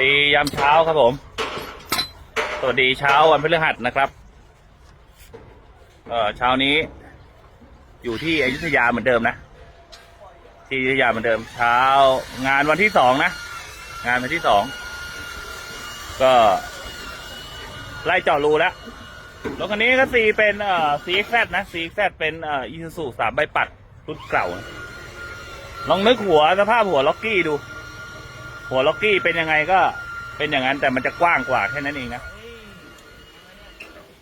ดียามเช้าครับผม สวัสดีเช้าวันพฤหัสนะครับเอ่อเช้านี้ อยู่ที่อยุธยาเหมือนเดิมนะ ที่อยุธยาเหมือนเดิม เช้างานวันที่สองนะ งานวันที่สองก็ ไล่เจาะรูแล้วรถคันนี้ก็สีเป็นเอ่อซีแซดนะซีแซดเป็นเอ่ออีซูซูสามใบปัดรุ่นเก่านะลองนึกหัวสภาพหัวล็อกกี้ดู หัวล็อกกี้เป็นยังไงก็เป็นอย่างนั้นแต่มันจะกว้างกว่าแค่นั้นเองนะ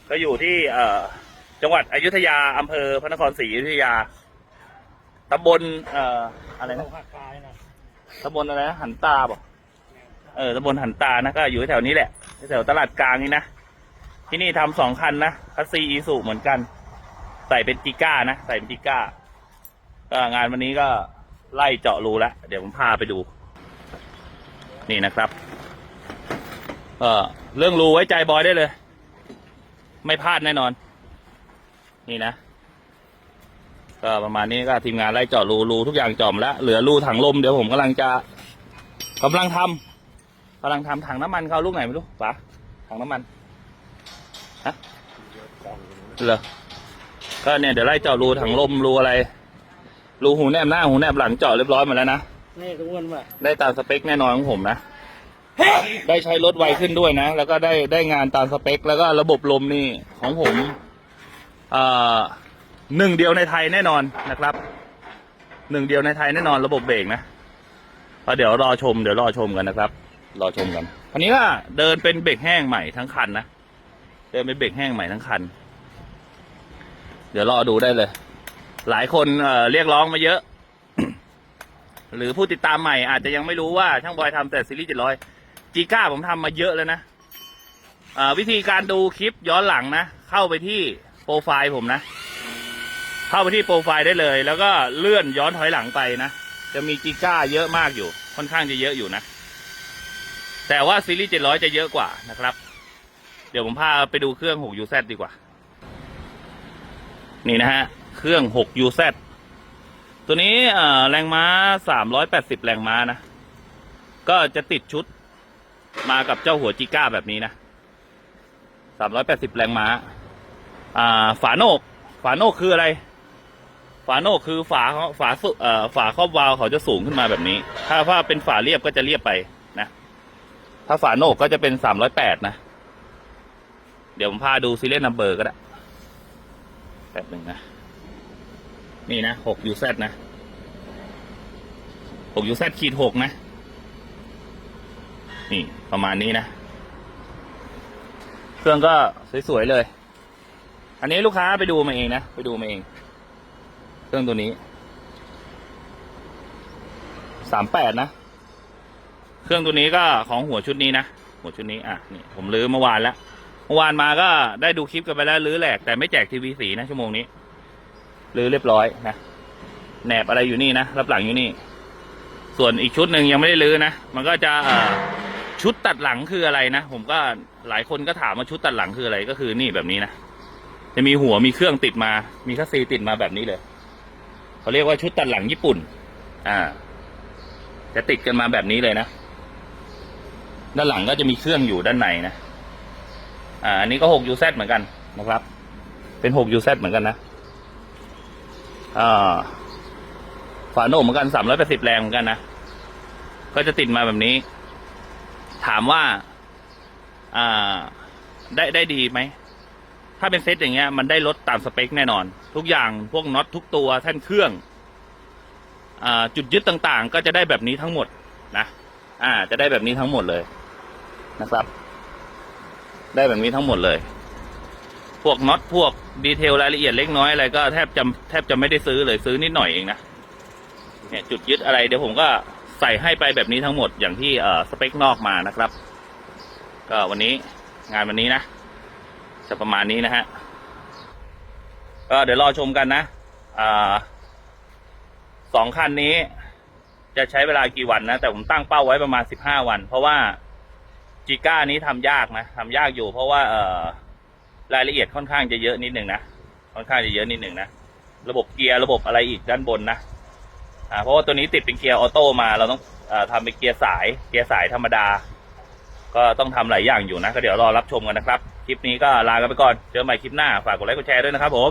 ก็อยู่ที่เอ่อจังหวัดอยุธยาอำเภอพระนครศรีอยุธยาตำบลเอ่ออะไรนะภาคกลางนะตำบลอะไรนะหันตาบอกเออตำบลหันตานะก็อยู่แถวนี้แหละแถวตลาดกลางนี่นะที่นี่ทำสองคันนะคัสซีอีสุเหมือนกัน ใส่เป็นจิก้านะใส่เป็นจิก้าก็งานวันนี้ก็ไล่เจาะรูแล้วเดี๋ยวผมพาไปดู นี่นะครับ เออเรื่องรูไว้ใจบอยได้เลย ไม่พลาดแน่นอน นี่นะก็ประมาณนี้ก็ทีมงานไล่เจาะรูรูทุกอย่างจอมแล้วเหลือรูถังลมเดี๋ยวผมกำลังจะกำลังทำกำลังทำถังน้ำมันเขาลูกไหนไม่รู้ปะถังน้ำมันฮะเหรอก็เนี่ยเดี๋ยวไล่เจาะรูถังลมรูอะไรรูหูแนบหน้าหูแนบหลังเจาะเรียบร้อยหมดแล้วนะ นี่ทุกคนว่าได้ตามสเปคแน่นอนของผมนะ ได้ใช้รถไวขึ้นด้วยนะ แล้วก็ได้ได้งานตามสเปค แล้วก็ระบบลมนี่ของผมเอ่อหนึ่งเดียวในไทยแน่นอนนะครับ หนึ่งเดียวในไทยแน่นอนระบบเบรกนะก็เดี๋ยวรอชมเดี๋ยวรอชมกันนะครับ รอชมกันอันนี้ก็เดินเป็นเบรกแห้งใหม่ทั้งคันนะ เดินเป็นเบรกแห้งใหม่ทั้งคัน เดี๋ยวรอดูได้เลย หลายคนเอ่อเรียกร้องมาเยอะ หรือผู้ติดตามใหม่อาจจะยังไม่รู้ว่าช่างบอยทำแต่ซีรีส์เจ็ดร้อยจีก้าผมทำมาเยอะแล้วนะวิธีการดูคลิปย้อนหลังนะ เข้าไปที่โปรไฟล์ผมนะ เข้าไปที่โปรไฟล์ได้เลย แล้วก็เลื่อนย้อนถอยหลังไปนะ จะมีจีก้าเยอะมากอยู่ ค่อนข้างจะเยอะอยู่นะ แต่ว่าซีรีส์เจ็ดร้อยจะเยอะกว่านะครับ เดี๋ยวผมพาไปดูเครื่อง6 UZ ดีกว่า นี่นะฮะ เครื่อง6 UZ ตัวนี้แรงม้า380แปดสิบแรงม้านะ ก็จะติดชุดมากับเจ้าหัวจิก้าแบบนี้นะ380แปดสิบแรงม้า อ่า ฝาโนก ฝาโนกคืออะไร ฝาโนกคือฝาเขาฝาสุเออฝาครอบวาล์วเขาจะสูงขึ้นมาแบบนี้ ถ้าถ้าเป็นฝาเรียบก็จะเรียบไปนะ ถ้าฝาโนกก็จะเป็น308นะ เดี๋ยวผมพาดูซีเรียลนัมเบอร์ก็ได้แป๊บหนึ่งนะ นี่นะหกยูเซนะหกยูเซขีดหกนะ นี่ประมาณนี้นะ เครื่องก็สวยๆเลย อันนี้ลูกค้าไปดูมาเองนะ ไปดูมาเอง เครื่องตัวนี้สามแปดนะ เครื่องตัวนี้ก็ของหัวชุดนี้นะ หัวชุดนี้ อะ นี่ ผมลื้อเมื่อวานแล้ว เมื่อวานมาก็ได้ดูคลิปกันไปแล้วลื้อแหลกแต่ไม่แจกทีวีสีนะชั่วโมงนี้ รื้อเรียบร้อยนะแหนบอะไรอยู่นี่นะรับหลังอยู่นี่ ส่วนอีกชุดหนึ่งยังไม่ได้รื้อนะมันก็จะชุดตัดหลังคืออะไรนะผมก็หลายคนก็ถามว่าชุดตัดหลังคืออะไรก็คือนี่แบบนี้นะจะมีหัวมีเครื่องติดมา มีคัสซีติดมาแบบนี้เลยเขาเรียกว่าชุดตัดหลังญี่ปุ่น อ่า จะติดกันมาแบบนี้เลยนะด้านหลังก็จะมีเครื่องอยู่ด้านในนะอ่าอันนี้ก็หกยูเซเหมือนกันนะครับ เป็นหกยูเซเหมือนกันนะ ฝาโหนกเหมือนกันสามร้อยแปดสิบแรงเหมือนกันนะ ก็จะติดมาแบบนี้ ถามว่า อ่า ได้ได้ดีไหม ถ้าเป็นเซตอย่างเงี้ย มันได้ลดตามสเปคแน่นอน ทุกอย่างพวกน็อตทุกตัวแท่นเครื่อง อ่า จุดยึดต่างๆ ก็จะได้แบบนี้ทั้งหมดนะ อ่า จะได้แบบนี้ทั้งหมดเลยนะครับ ได้แบบนี้ทั้งหมดเลย วกน็อตพวกดีเทลรายละเอียดเล็กน้อยอะไรก็แทบจะแทบจะไม่ได้ซื้อเลยซื้อนิดหน่อยเองนะเนี่ยจุดยึดอะไรเดี๋ยวผมก็ใส่ให้ไปแบบนี้ทั้งหมดอย่างที่เอ่อสเปคนอกมานะครับ ก็วันนี้งานวันนี้นะ จะประมาณนี้นะฮะก็เดี๋ยวรอชมกันนะอ่าสองคันนี้ จะใช้เวลากี่วันนะ แต่ผมตั้งเป้าไว้ประมาณสิบห้าวัน เพราะว่าจิก้านี้ทำยากนะทำยากอยู่เพราะว่า เอ่อ รายละเอียดค่อนข้างจะเยอะนิดหนึ่งนะค่อนข้างจะเยอะนิดหนึ่งนะระบบเกียร์ระบบอะไรอีกด้านบนนะอ่าเพราะว่าตัวนี้ติดเป็นเกียร์ออโต้มาเราต้องอาทำเป็นเกียร์สาย เกียร์สายธรรมดา ก็ต้องทำหลายอย่างอยู่นะ ก็เดี๋ยวรอรับชมกันนะครับ คลิปนี้ก็ลากันไปก่อนเจอใหม่คลิปหน้าฝากกดไลค์กดแชร์ด้วยนะครับผม